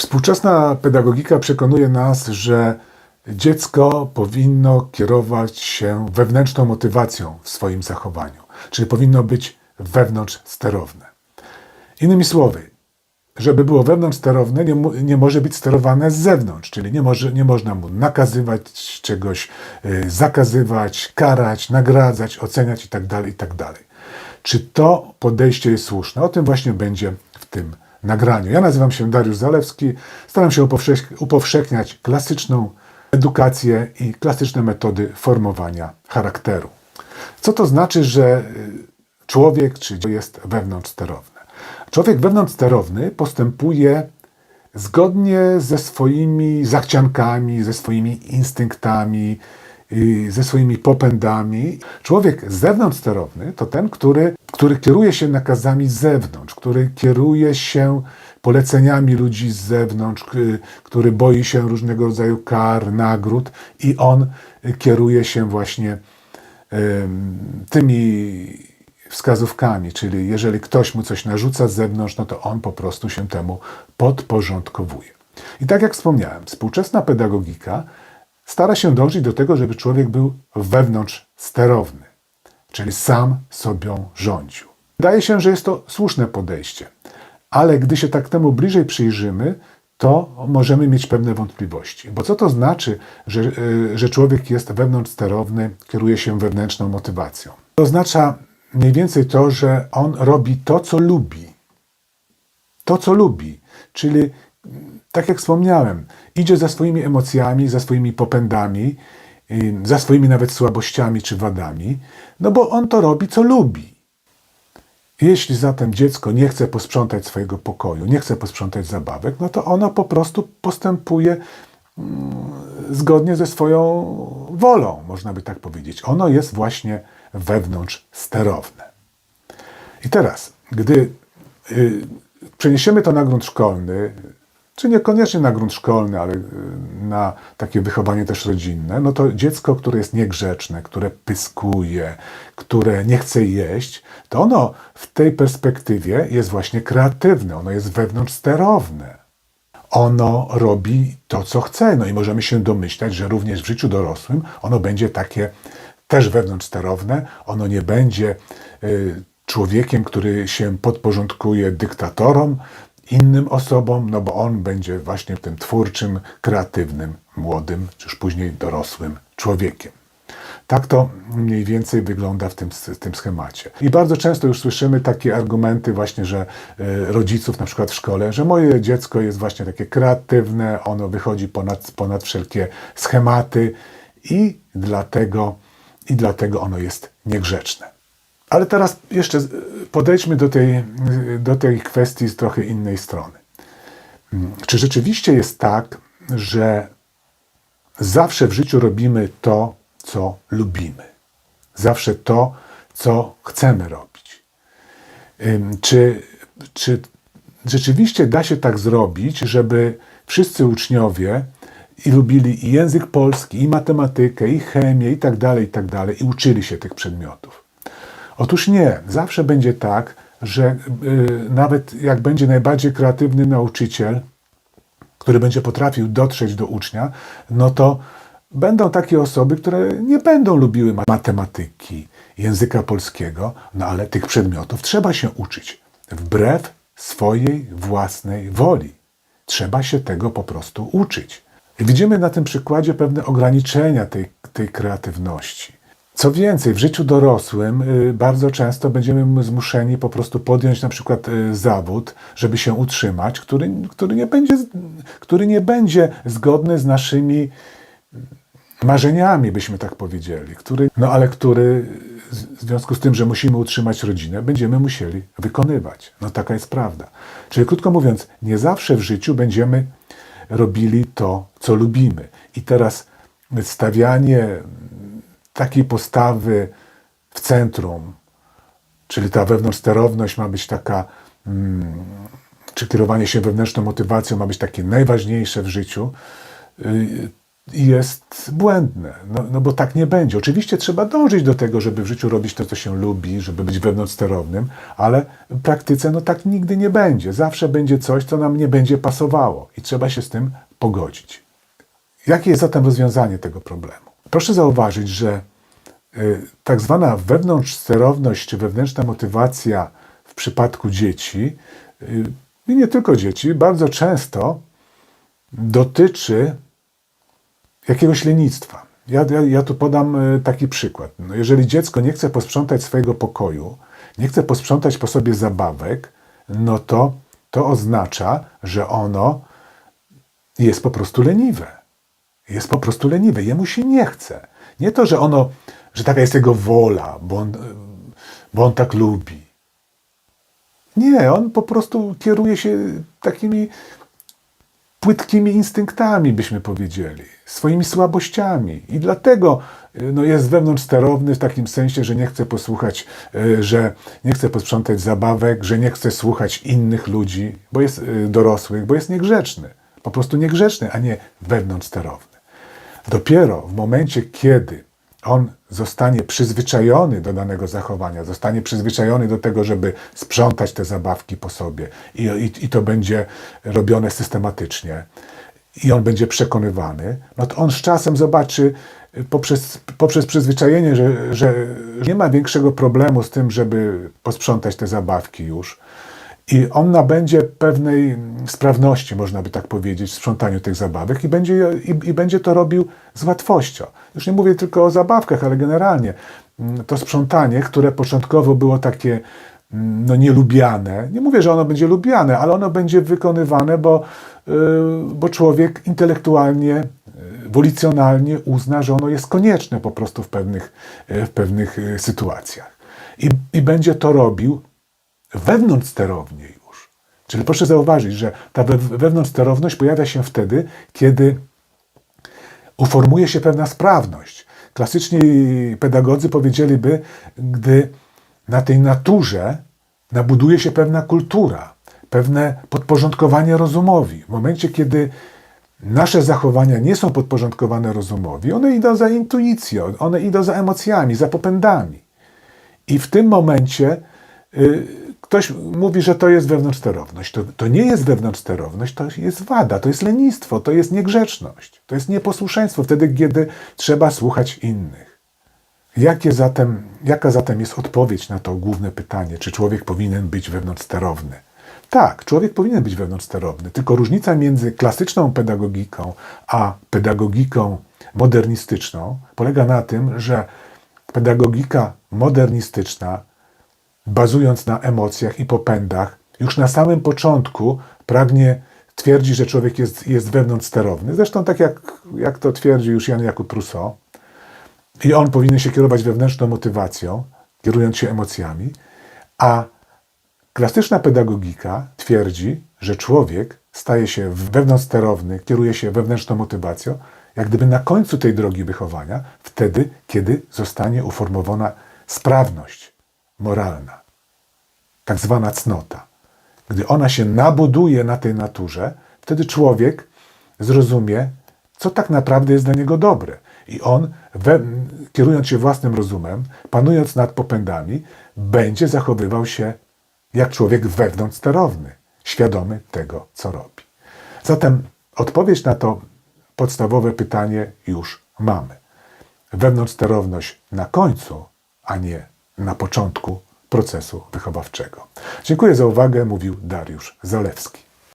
Współczesna pedagogika przekonuje nas, że dziecko powinno kierować się wewnętrzną motywacją w swoim zachowaniu, czyli powinno być wewnątrz sterowne. Innymi słowy, żeby było wewnątrz sterowne, nie, nie może być sterowane z zewnątrz, czyli nie, może, nie można mu nakazywać czegoś, y, zakazywać, karać, nagradzać, oceniać itd., itd. Czy to podejście jest słuszne? O tym właśnie będzie w tym nagraniu. Ja nazywam się Dariusz Zalewski, staram się upowszech- upowszechniać klasyczną edukację i klasyczne metody formowania charakteru. Co to znaczy, że y, człowiek czy jest wewnątrzsterowny? Człowiek wewnątrzsterowny postępuje zgodnie ze swoimi zachciankami, ze swoimi instynktami, y, ze swoimi popędami. Człowiek zewnątrzsterowny to ten, który, który kieruje się nakazami z zewnątrz, który kieruje się poleceniami ludzi z zewnątrz, który boi się różnego rodzaju kar, nagród i on kieruje się właśnie tymi wskazówkami, czyli jeżeli ktoś mu coś narzuca z zewnątrz, no to on po prostu się temu podporządkowuje. I tak jak wspomniałem, współczesna pedagogika stara się dążyć do tego, żeby człowiek był wewnątrz sterowny, czyli sam sobą rządził. Wydaje się, że jest to słuszne podejście, ale gdy się tak temu bliżej przyjrzymy, to możemy mieć pewne wątpliwości. Bo co to znaczy, że, y, że człowiek jest wewnątrz sterowny, kieruje się wewnętrzną motywacją? To oznacza mniej więcej to, że on robi to, co lubi. To, co lubi. Czyli, tak jak wspomniałem, idzie za swoimi emocjami, za swoimi popędami, za swoimi nawet słabościami czy wadami, no bo on to robi, co lubi. Jeśli zatem dziecko nie chce posprzątać swojego pokoju, nie chce posprzątać zabawek, no to ono po prostu postępuje mm, zgodnie ze swoją wolą, można by tak powiedzieć. Ono jest właśnie wewnątrz sterowne. I teraz, gdy y, przeniesiemy to na grunt szkolny, czy niekoniecznie na grunt szkolny, ale y, na takie wychowanie też rodzinne, no to dziecko, które jest niegrzeczne, które pyskuje, które nie chce jeść, to ono w tej perspektywie jest właśnie kreatywne, ono jest wewnątrz sterowne. Ono robi to, co chce. No i możemy się domyślać, że również w życiu dorosłym ono będzie takie też wewnątrz sterowne. Ono nie będzie y, człowiekiem, który się podporządkuje dyktatorom, innym osobom, no bo on będzie właśnie tym twórczym, kreatywnym, młodym, czy już później dorosłym człowiekiem. Tak to mniej więcej wygląda w tym, w tym schemacie. I bardzo często już słyszymy takie argumenty właśnie, że e, rodziców na przykład w szkole, że moje dziecko jest właśnie takie kreatywne, ono wychodzi ponad, ponad wszelkie schematy i dlatego, i dlatego ono jest niegrzeczne. Ale teraz jeszcze podejdźmy do tej, do tej kwestii z trochę innej strony. Mm, Czy rzeczywiście jest tak, że zawsze w życiu robimy to, co lubimy? Zawsze to, co chcemy robić? Czy, czy rzeczywiście da się tak zrobić, żeby wszyscy uczniowie i lubili i język polski, i matematykę, i chemię, i tak dalej, i tak dalej, i uczyli się tych przedmiotów? Otóż nie. Zawsze będzie tak, że y, nawet jak będzie najbardziej kreatywny nauczyciel, który będzie potrafił dotrzeć do ucznia, no to będą takie osoby, które nie będą lubiły ma- matematyki, języka polskiego, no ale tych przedmiotów trzeba się uczyć wbrew swojej własnej woli. Trzeba się tego po prostu uczyć. Widzimy na tym przykładzie pewne ograniczenia tej, tej kreatywności. Co więcej, w życiu dorosłym y, bardzo często będziemy zmuszeni po prostu podjąć na przykład y, zawód, żeby się utrzymać, który, który, nie, będzie, który nie będzie zgodny z naszymi marzeniami, byśmy tak powiedzieli, który, no ale który w związku z tym, że musimy utrzymać rodzinę, będziemy musieli wykonywać. No taka jest prawda. Czyli krótko mówiąc, nie zawsze w życiu będziemy robili to, co lubimy. I teraz stawianie takiej postawy w centrum, czyli ta wewnątrzsterowność ma być taka, mm, czy kierowanie się wewnętrzną motywacją ma być takie najważniejsze w życiu, y, jest błędne, no, no bo tak nie będzie. Oczywiście trzeba dążyć do tego, żeby w życiu robić to, co się lubi, żeby być wewnątrz sterownym, ale w praktyce no tak nigdy nie będzie. Zawsze będzie coś, co nam nie będzie pasowało i trzeba się z tym pogodzić. Jakie jest zatem rozwiązanie tego problemu? Proszę zauważyć, że y, tak zwana wewnątrzsterowność czy wewnętrzna motywacja w przypadku dzieci y, i nie tylko dzieci, bardzo często dotyczy jakiegoś lenistwa. Ja, ja, ja tu podam y, taki przykład. No jeżeli dziecko nie chce posprzątać swojego pokoju, nie chce posprzątać po sobie zabawek, no to to oznacza, że ono jest po prostu leniwe. Jest po prostu leniwe. Jemu się nie chce. Nie to, że ono, że taka jest jego wola, bo on, bo on tak lubi. Nie, on po prostu kieruje się takimi płytkimi instynktami, byśmy powiedzieli, swoimi słabościami. I dlatego y, no, jest wewnątrz sterowny w takim sensie, że nie chce posłuchać, y, że nie chce posprzątać zabawek, że nie chce słuchać innych ludzi, bo jest y, dorosłych, bo jest niegrzeczny. Po prostu niegrzeczny, a nie wewnątrz sterowny. Dopiero w momencie, kiedy on zostanie przyzwyczajony do danego zachowania, zostanie przyzwyczajony do tego, żeby sprzątać te zabawki po sobie i, i, i to będzie robione systematycznie i on będzie przekonywany, no to on z czasem zobaczy poprzez, poprzez przyzwyczajenie, że, że nie ma większego problemu z tym, żeby posprzątać te zabawki już. I on nabędzie pewnej sprawności, można by tak powiedzieć, w sprzątaniu tych zabawek i będzie, i, i będzie to robił z łatwością. Już nie mówię tylko o zabawkach, ale generalnie mm, to sprzątanie, które początkowo było takie mm, no, nielubiane. Nie mówię, że ono będzie lubiane, ale ono będzie wykonywane, bo, yy, bo człowiek intelektualnie, yy, wolicjonalnie uzna, że ono jest konieczne po prostu w pewnych, yy, w pewnych sytuacjach. I, I będzie to robił wewnątrz sterownie już. Czyli proszę zauważyć, że ta wewnątrz sterowność pojawia się wtedy, kiedy uformuje się pewna sprawność. Klasyczni pedagodzy powiedzieliby, gdy na tej naturze nabuduje się pewna kultura, pewne podporządkowanie rozumowi. W momencie, kiedy nasze zachowania nie są podporządkowane rozumowi, one idą za intuicją, one idą za emocjami, za popędami. I w tym momencie y, ktoś mówi, że to jest wewnątrzsterowność. To, to nie jest wewnątrzsterowność, to jest wada, to jest lenistwo, to jest niegrzeczność, to jest nieposłuszeństwo wtedy, kiedy trzeba słuchać innych. Jakie zatem, jaka zatem jest odpowiedź na to główne pytanie, czy człowiek powinien być wewnątrzsterowny? Tak, człowiek powinien być wewnątrzsterowny, tylko różnica między klasyczną pedagogiką a pedagogiką modernistyczną polega na tym, że pedagogika modernistyczna bazując na emocjach i popędach, już na samym początku pragnie twierdzi, że człowiek jest, jest wewnątrz sterowny. Zresztą tak jak, jak to twierdzi już Jan Jakub Rousseau. I on powinien się kierować wewnętrzną motywacją, kierując się emocjami, a klasyczna pedagogika twierdzi, że człowiek staje się wewnątrz sterowny, kieruje się wewnętrzną motywacją, jak gdyby na końcu tej drogi wychowania, wtedy, kiedy zostanie uformowana sprawność moralna tak zwana cnota. Gdy ona się nabuduje na tej naturze, wtedy człowiek zrozumie, co tak naprawdę jest dla niego dobre. I on, we, kierując się własnym rozumem, panując nad popędami, będzie zachowywał się jak człowiek wewnątrz sterowny, świadomy tego, co robi. Zatem odpowiedź na to podstawowe pytanie już mamy. Wewnątrz sterowność na końcu, a nie na początku procesu wychowawczego. Dziękuję za uwagę, mówił Dariusz Zalewski.